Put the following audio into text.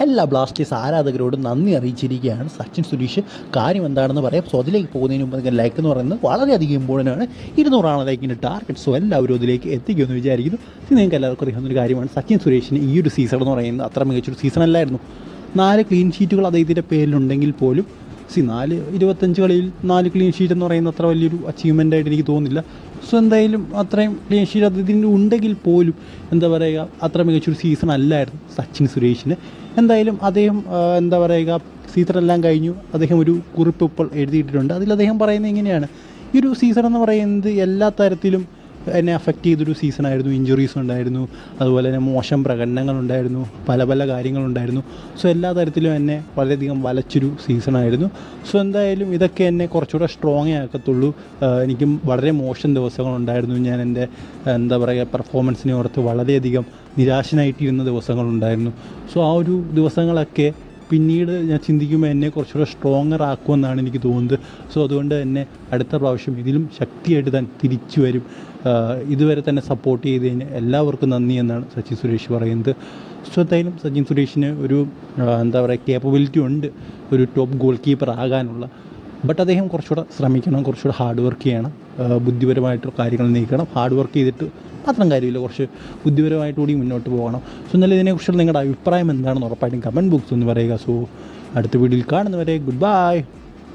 എല്ലാ ബ്ലാസ്റ്റേഴ്സ് ആരാധകരോടും നന്ദി അറിയിച്ചിരിക്കുകയാണ് സച്ചിൻ സുരേഷ്. കാര്യം എന്താണെന്ന് പറയാം. സോ അതിലേക്ക് പോകുന്നതിന് മുമ്പ് ലൈക്ക് എന്ന് പറയുന്നത് വളരെയധികം ഇമ്പോർട്ടന്റ് ആണ്. ഇരുന്നൂറാണ് ലൈക്കിന്റെ ടാർഗറ്റ് സോ എല്ലാവരും അതിലേക്ക് എത്തിക്കുമെന്ന് വിചാരിക്കുന്നു. നിങ്ങൾക്ക് എല്ലാവർക്കും അറിയാവുന്ന ഒരു കാര്യമാണ്. സച്ചിൻ സുരേഷിന് ഈ ഒരു സീസൺ എന്ന് പറയുന്നത് അത്ര മികച്ചൊരു സീസൺ അല്ലായിരുന്നു. നാല് ക്ലീൻ ഷീറ്റുകൾ അദ്ദേഹത്തിന്റെ പേരിലുണ്ടെങ്കിൽ പോലും. സി നാല് ഇരുപത്തഞ്ച് കളിയിൽ നാല് ക്ലീൻ ഷീറ്റ് എന്ന് പറയുന്നത് അത്ര വലിയൊരു അച്ചീവ്മെന്റ് ആയിട്ട് എനിക്ക് തോന്നുന്നില്ല. സോ എന്തായാലും അത്രയും ക്ലീൻ ഷീറ്റ് അദ്ദേഹത്തിന് ഉണ്ടെങ്കിൽ പോലും എന്താ പറയുക അത്ര മികച്ചൊരു സീസൺ അല്ലായിരുന്നു സച്ചിൻ സുരേഷിന്. എന്തായാലും അദ്ദേഹം എന്താ പറയുക സീസൺ എല്ലാം കഴിഞ്ഞു. അദ്ദേഹം ഒരു കുറിപ്പ് ഇപ്പോൾ എഴുതിയിട്ടുണ്ട് അതിൽ അദ്ദേഹം പറയുന്നത് ഇങ്ങനെയാണ്. ഈ ഒരു സീസൺ എന്ന് പറയുന്നത് എല്ലാ തരത്തിലും എന്നെ അഫക്റ്റ് ചെയ്തൊരു സീസണായിരുന്നു ഇഞ്ചുറീസ് ഉണ്ടായിരുന്നു അതുപോലെ തന്നെ മോശം പ്രകടനങ്ങളുണ്ടായിരുന്നു പല പല കാര്യങ്ങളുണ്ടായിരുന്നു. സോ എല്ലാ തരത്തിലും എന്നെ വളരെയധികം വലച്ചൊരു സീസണായിരുന്നു സോ എന്തായാലും ഇതൊക്കെ എന്നെ കുറച്ചുകൂടെ സ്ട്രോങ് ആക്കത്തുള്ളൂ. എനിക്കും വളരെ മോശം ദിവസങ്ങളുണ്ടായിരുന്നു. ഞാൻ എന്റെ എന്താ പറയുക പെർഫോമൻസിനെ ഓർത്ത് വളരെയധികം നിരാശനായിട്ടിരുന്ന ദിവസങ്ങളുണ്ടായിരുന്നു. സോ ആ ഒരു ദിവസങ്ങളൊക്കെ പിന്നീട് ഞാൻ ചിന്തിക്കുമ്പോൾ എന്നെ കുറച്ചുകൂടെ സ്ട്രോങ്ങർ ആക്കുമെന്നാണ് എനിക്ക് തോന്നുന്നത്. സോ അതുകൊണ്ട് തന്നെ അടുത്ത പ്രാവശ്യം ഇതിലും ശക്തിയായിട്ട് താൻ തിരിച്ചു വരും. ഇതുവരെ തന്നെ സപ്പോർട്ട് ചെയ്തതിന് എല്ലാവർക്കും നന്ദി എന്നാണ് സച്ചിൻ സുരേഷ് പറയുന്നത്. സോ എന്തായാലും സച്ചിൻ സുരേഷിന് ഒരു എന്താ പറയുക കേപ്പബിലിറ്റി ഉണ്ട്. ഒരു ടോപ്പ് ഗോൾ കീപ്പർ ആകാനുള്ള. ബട്ട് അദ്ദേഹം കുറച്ചുകൂടെ ശ്രമിക്കണം കുറച്ചുകൂടെ ഹാർഡ് വർക്ക് ചെയ്യണം. ബുദ്ധിപരമായിട്ട് കാര്യങ്ങൾ നീക്കണം. ഹാർഡ് വർക്ക് ചെയ്തിട്ട് മാത്രം കാര്യമില്ല. കുറച്ച് ബുദ്ധിപരമായിട്ട് കൂടി മുന്നോട്ട് പോകണം. സോ എന്നാലും ഇതിനെക്കുറിച്ചുള്ള നിങ്ങളുടെ അഭിപ്രായം എന്താണെന്ന് ഉറപ്പായിട്ടും കമന്റ് ബോക്സ് ഒന്ന് പറയുക. സോ അടുത്ത വീഡിയോയിൽ കാണുന്നവരെ ഗുഡ് ബൈ.